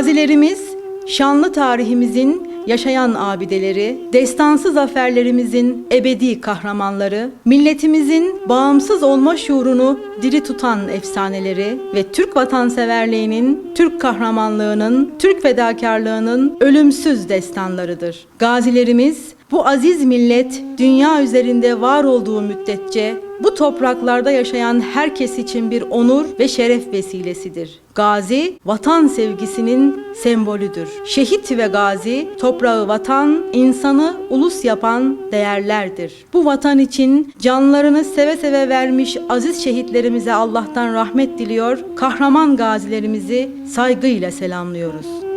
Gazilerimiz, şanlı tarihimizin yaşayan abideleri, destansı zaferlerimizin ebedi kahramanları, milletimizin bağımsız olma şuurunu diri tutan efsaneleri ve Türk vatanseverliğinin, Türk kahramanlığının, Türk fedakarlığının ölümsüz destanlarıdır. Gazilerimiz, bu aziz millet dünya üzerinde var olduğu müddetçe bu topraklarda yaşayan herkes için bir onur ve şeref vesilesidir. Gazi, vatan sevgisinin sembolüdür. Şehit ve gazi, toprağı vatan, insanı ulus yapan değerlerdir. Bu vatan için canlarını seve seve vermiş aziz şehitlerimize Allah'tan rahmet diliyor, kahraman gazilerimizi saygıyla selamlıyoruz.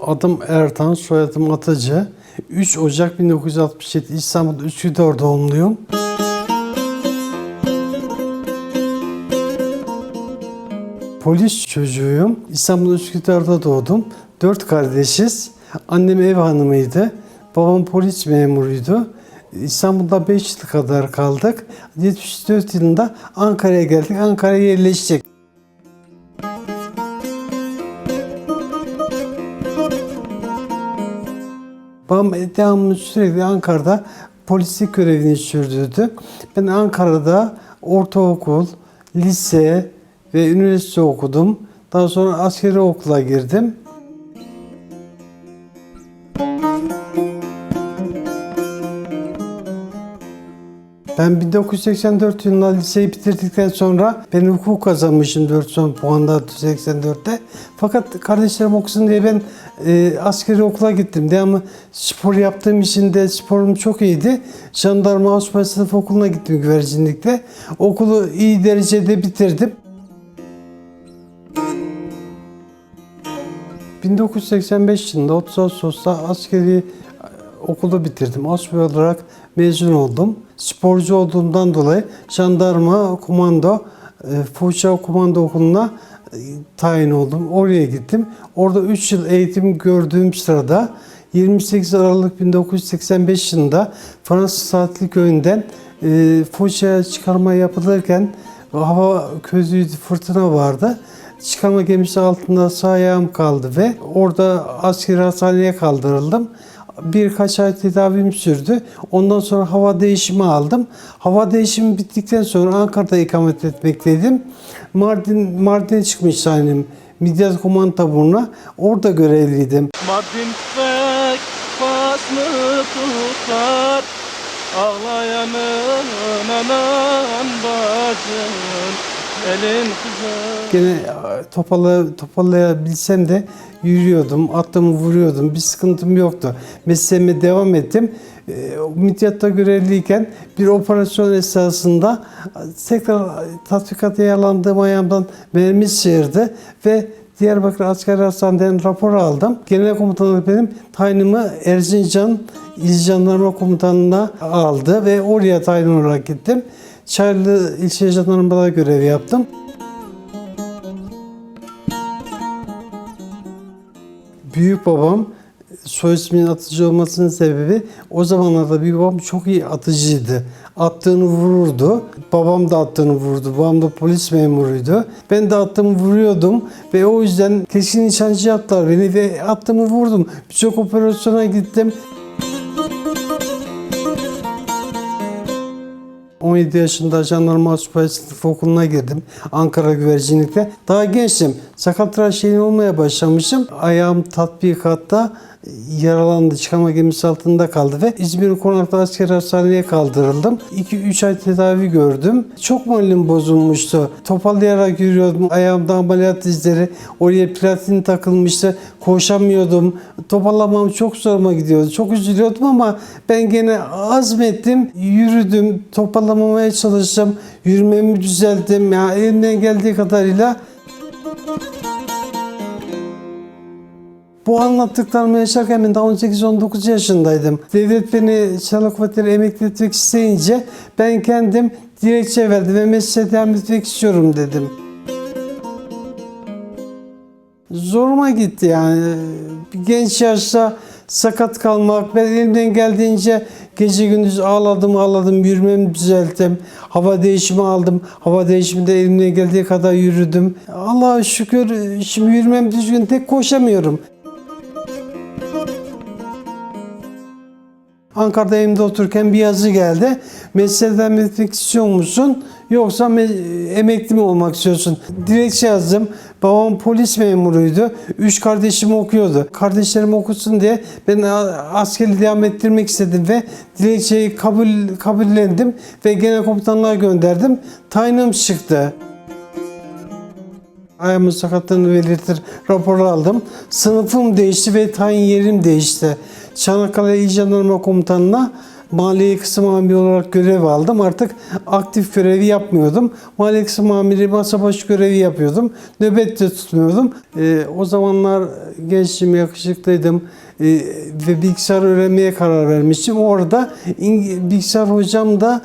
Adım Ertan, soyadım Atıcı. 3 Ocak 1967 İstanbul Üsküdar doğumluyum. Polis çocuğuyum. İstanbul Üsküdar'da doğdum. Dört kardeşiz. Annem ev hanımıydı. Babam polis memuruydu. İstanbul'da 5 yıl kadar kaldık. 74 yılında Ankara'ya geldik. Ankara'ya yerleştik. Devamlı sürekli Ankara'da polislik görevini sürdürdü. Ben Ankara'da ortaokul, lise ve üniversite okudum. Daha sonra askeri okula girdim. Ben 1984 yılında liseyi bitirdikten sonra ben hukuk kazanmışım 4 son puanda 84'te. Fakat kardeşlerim okusun diye ben e, askeri okula gittim. Devamlı spor yaptığım için de sporum çok iyiydi. Jandarma Osman Sınıf Okulu'na gittim güvercinlikte. Okulu iyi derecede bitirdim. 1985 yılında 30 Ağustos'ta askeri e, okulu bitirdim. Asbay olarak mezun oldum. Sporcu olduğumdan dolayı jandarma, komando, e, Fuça Komando Okulu'na tayin oldum. Oraya gittim. Orada 3 yıl eğitim gördüğüm sırada 28 Aralık 1985 yılında Fransız Saatli Köyü'nden e, Foça'ya çıkarma yapılırken hava közüydü, fırtına vardı. Çıkarma gemisi altında sağ ayağım kaldı ve orada askeri hastaneye kaldırıldım. Birkaç ay tedavim sürdü. Ondan sonra hava değişimi aldım. Hava değişimi bittikten sonra Ankara'da ikamet etmekteydim. Mardin Mardin'e çıkmış sahnem. Midyat Komando Taburu'na. Orada görevliydim. Mardin tüfek basını tutar Ağlayanın anan bacın Gene e, toparla, toparlayabilsem de yürüyordum, attımı vuruyordum. Bir sıkıntım yoktu. Mesleğime devam ettim. E, Midyat'ta görevliyken bir operasyon esasında e, tekrar tatbikata yaralandığım ayağımdan mermi sıyırdı ve Diyarbakır Askeri Hastane'den rapor aldım. Genel komutanlık benim tayinimi Erzincan İl Jandarma Komutanlığı'na aldı ve oraya tayin olarak gittim. Çaylı İlçe Jandarmada görev yaptım. Büyük babam soy isminin atıcı olmasının sebebi o zamanlarda büyük babam çok iyi atıcıydı. Attığını vururdu. Babam da attığını vurdu. Babam da polis memuruydu. Ben de attığımı vuruyordum ve o yüzden keskin nişancı yaptılar beni ve attığımı vurdum. Birçok operasyona gittim. 17 yaşında jandarma subay sınıf okuluna girdim. Ankara güvercinlikte. Daha gençtim. Sakat tıraş şeyin olmaya başlamışım. Ayağım tatbikatta yaralandı. Çıkama gemisi altında kaldı ve İzmir Konaklı Askeri Hastane'ye kaldırıldım. 2-3 ay tedavi gördüm. Çok moralim bozulmuştu. Topallayarak yürüyordum. Ayağımda ameliyat izleri. Oraya platin takılmıştı. Koşamıyordum. Toparlamam çok zoruma gidiyordu. Çok üzülüyordum ama ben gene azmettim. Yürüdüm. Toparlamamaya çalıştım. Yürümemi düzelttim. Ya elimden geldiği kadarıyla Bu anlattıklarımı yaşarken ben daha 18-19 yaşındaydım. Devlet beni Kuvvetleri emekli etmek isteyince ben kendim dilekçe verdim ve mesleğe devam etmek istiyorum dedim. Zoruma gitti yani. Genç yaşta sakat kalmak, ben elimden geldiğince Gece gündüz ağladım ağladım yürümemi düzelttim. Hava değişimi aldım. Hava değişiminde elimden geldiği kadar yürüdüm. Allah'a şükür şimdi yürümem düzgün tek koşamıyorum. Ankara'da evimde otururken bir yazı geldi. Meslekten etmek istiyor musun? Yoksa me- emekli mi olmak istiyorsun? Dilekçe yazdım. Babam polis memuruydu. Üç kardeşim okuyordu. Kardeşlerim okusun diye ben askeri devam ettirmek istedim ve dilekçeyi kabul kabullendim ve genel komutanlığa gönderdim. Tayinim çıktı. Ayağımın sakatlığını belirtir rapor aldım. Sınıfım değişti ve tayin yerim değişti. Çanakkale İl Jandarma Komutanı'na Maliye Kısım Amiri olarak görev aldım. Artık aktif görevi yapmıyordum. Maliye Kısım Amiri masa başı görevi yapıyordum. Nöbet de tutmuyordum. Ee, o zamanlar gençtim, yakışıklıydım. Ee, ve bilgisayar öğrenmeye karar vermiştim. Orada bilgisayar hocam da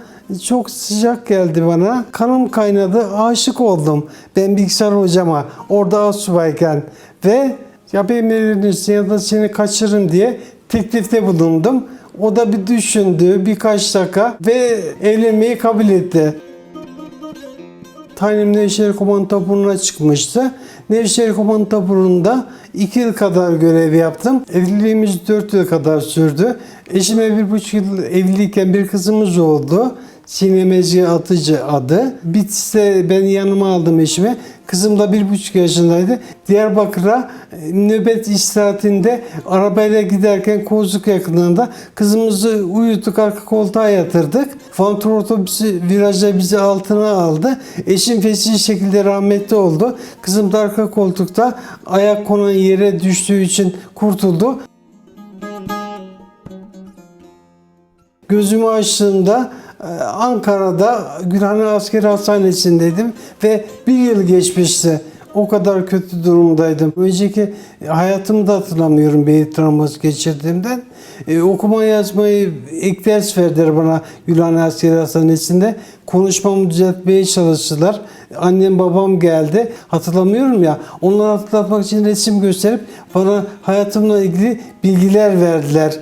çok sıcak geldi bana. Kanım kaynadı, aşık oldum. Ben bilgisayar hocama orada asubayken ve ya benim ya da seni kaçırırım diye teklifte bulundum. O da bir düşündü birkaç dakika ve evlenmeyi kabul etti. Tayinim Nevşehir Komando Taburu'na çıkmıştı. Nevşehir Komando Taburu'nda iki yıl kadar görev yaptım. Evliliğimiz dört yıl kadar sürdü. Eşime bir buçuk yıl evliyken bir kızımız oldu. Sinem Ezgi Atıcı adı. Bitlis'te ben yanıma aldım eşimi. Kızım da bir buçuk yaşındaydı. Diyarbakır'a e, nöbet istirahatinde arabayla giderken Kozluk yakınında kızımızı uyuttuk arka koltuğa yatırdık. Fantur otobüsü virajda bizi altına aldı. Eşim feci şekilde rahmetli oldu. Kızım da arka koltukta ayak konan yere düştüğü için kurtuldu. Gözümü açtığımda Ankara'da Gülhane Askeri Hastanesi'ndeydim ve bir yıl geçmişti. O kadar kötü durumdaydım. Önceki hayatımı da hatırlamıyorum beyin travması geçirdiğimden. E, okuma yazmayı ek ders verdiler bana Gülhane Askeri Hastanesi'nde. Konuşmamı düzeltmeye çalıştılar. Annem babam geldi. Hatırlamıyorum ya. Onları hatırlatmak için resim gösterip bana hayatımla ilgili bilgiler verdiler.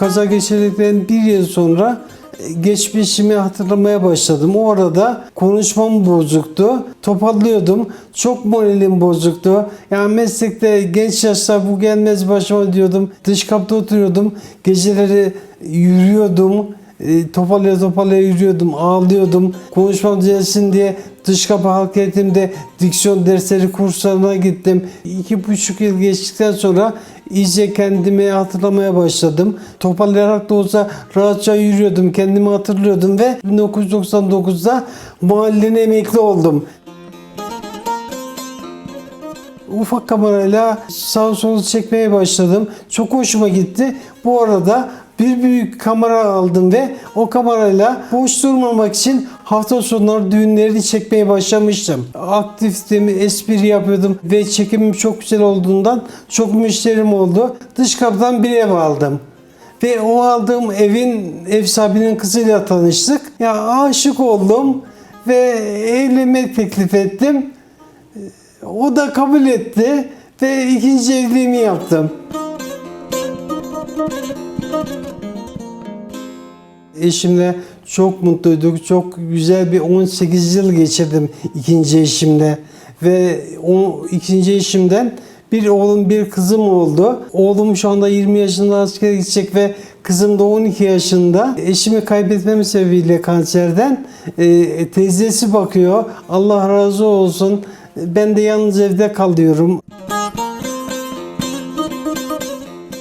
Kaza geçirdikten bir yıl sonra e, geçmişimi hatırlamaya başladım. O arada konuşmam bozuktu. Toparlıyordum. Çok moralim bozuktu. Yani meslekte genç yaşta bu gelmez başıma diyordum. Dış kapta oturuyordum. Geceleri yürüyordum. E, toparlaya yürüyordum, ağlıyordum. Konuşmam düzelsin diye dış kapı halk eğitimde diksiyon dersleri kurslarına gittim. İki buçuk yıl geçtikten sonra iyice kendimi hatırlamaya başladım. Toparlayarak da olsa rahatça yürüyordum, kendimi hatırlıyordum ve 1999'da mahallenin emekli oldum. Ufak kamerayla sağ solu çekmeye başladım. Çok hoşuma gitti. Bu arada bir büyük kamera aldım ve o kamerayla boş durmamak için hafta sonları düğünlerini çekmeye başlamıştım. Aktiftim, espri yapıyordum ve çekimim çok güzel olduğundan çok müşterim oldu. Dış kapıdan bir ev aldım. Ve o aldığım evin ev sahibinin kızıyla tanıştık. Ya aşık oldum ve evlenme teklif ettim. O da kabul etti ve ikinci evliliğimi yaptım. Eşimle çok mutluyduk. Çok güzel bir 18 yıl geçirdim ikinci eşimle. Ve o ikinci eşimden bir oğlum bir kızım oldu. Oğlum şu anda 20 yaşında askere gidecek ve kızım da 12 yaşında. Eşimi kaybetmem sebebiyle kanserden e, teyzesi bakıyor. Allah razı olsun. Ben de yalnız evde kalıyorum.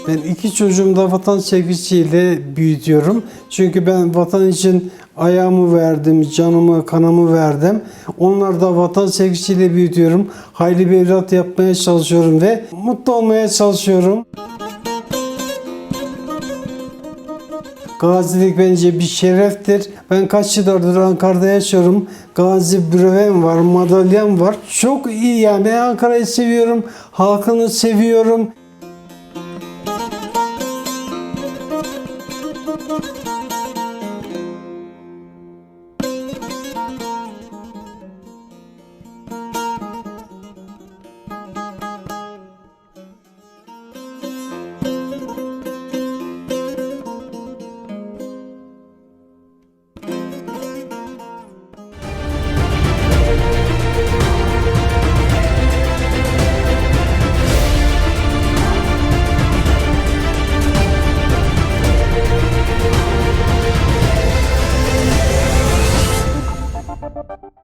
Ben iki çocuğumu da vatan sevgisiyle büyütüyorum. Çünkü ben vatan için ayağımı verdim, canımı, kanımı verdim. Onlar da vatan sevgisiyle büyütüyorum. Hayırlı bir evlat yapmaya çalışıyorum ve mutlu olmaya çalışıyorum. Gazilik bence bir şereftir. Ben kaç yıllardır Ankara'da yaşıyorum. Gazi brevem var, madalyam var. Çok iyi yani. Ben Ankara'yı seviyorum. Halkını seviyorum.